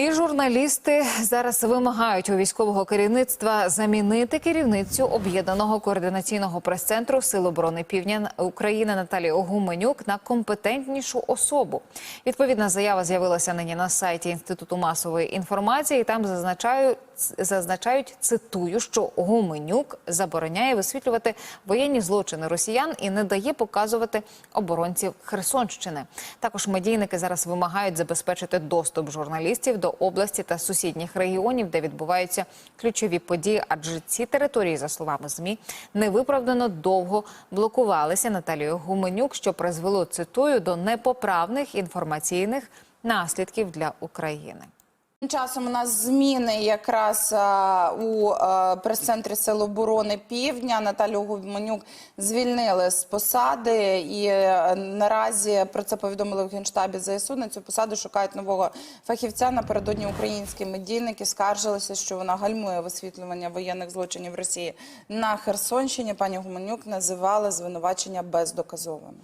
І журналісти зараз вимагають у військового керівництва замінити керівницю об'єднаного координаційного прес-центру Сил оборони Півдня України Наталію Гуменюк на компетентнішу особу. Відповідна заява з'явилася нині на сайті Інституту масової інформації. Там зазначають зазначають цитую, що Гуменюк забороняє висвітлювати воєнні злочини росіян і не дає показувати оборонців Херсонщини. Також медійники зараз вимагають забезпечити доступ журналістів до області та сусідніх регіонів, де відбуваються ключові події. Адже ці території, за словами змі, невиправдано довго блокувалися Наталією Гуменюк, що призвело цитую до непоправних інформаційних наслідків для України. Часом у нас зміни якраз у прес-центрі Сил оборони Півдня. Наталю Гуменюк звільнили з посади, і е, наразі про це повідомили в генштабі ЗСУ. На цю посаду шукають нового фахівця. Напередодні українські медійники скаржилися, що вона гальмує висвітлювання воєнних злочинів Росії на Херсонщині. Пані Гуменюк називала звинувачення бездоказовими.